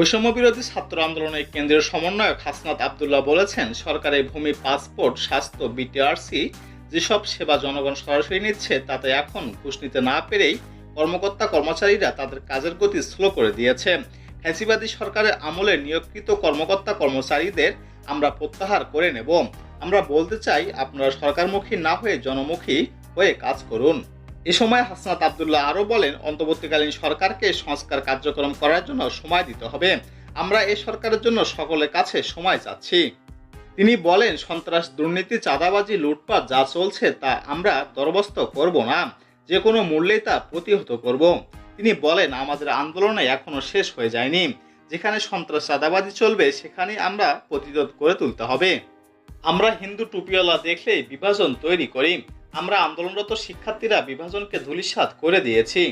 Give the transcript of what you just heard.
বৈষম্য বিরোধী ছাত্র আন্দোলনের কেন্দ্রীয় সমন্বয়ক হাসনাত আবদুল্লাহ বলেছেন, সরকারের ভূমি পাসপোর্ট, স্বাস্থ্য, বিটিআরসি যেসব সেবা জনগণ সরাসরি নিচ্ছে, তাতে এখন ঘুষ নিতে না পেরেই কর্মকর্তা, কর্মচারীরা তাদের কাজের গতি স্লো করে দিয়েছে। ফ্যাসিবাদী সরকারের আমলে নিয়োগকৃত কর্মকর্তা, কর্মচারীদের আমরা প্রত্যাহার করে নেব। আমরা বলতে চাই, আপনারা সরকারমুখী না হয়ে জনমুখী হয়ে কাজ করুন। এ সময় হাসনাত আবদুল্লাহ আরও বলেন, অন্তর্বর্তীকালীন সরকারকে সংস্কার কার্যক্রম করার জন্য সময় দিতে হবে। আমরা এ সরকারের জন্য সকলের কাছে সময় চাচ্ছি। তিনি বলেন, সন্ত্রাস, দুর্নীতি, চাঁদাবাজি, লুটপাট যা চলছে তা আমরা দরবস্ত করব না। যে কোনো মূল্যেই তা প্রতিহত করব। তিনি বলেন, আমাদের আন্দোলনে এখনও শেষ হয়ে যায়নি। যেখানে সন্ত্রাস, চাঁদাবাজি চলবে সেখানে আমরা প্রতিরোধ করে তুলতে হবে। আমরা হিন্দু টুপিওয়ালা দেখলেই বিভাজন তৈরি করি। আমরা আন্দোলনরত শিক্ষার্থীরা বিভাজনকে ধূলিসাৎ করে দিয়েছি।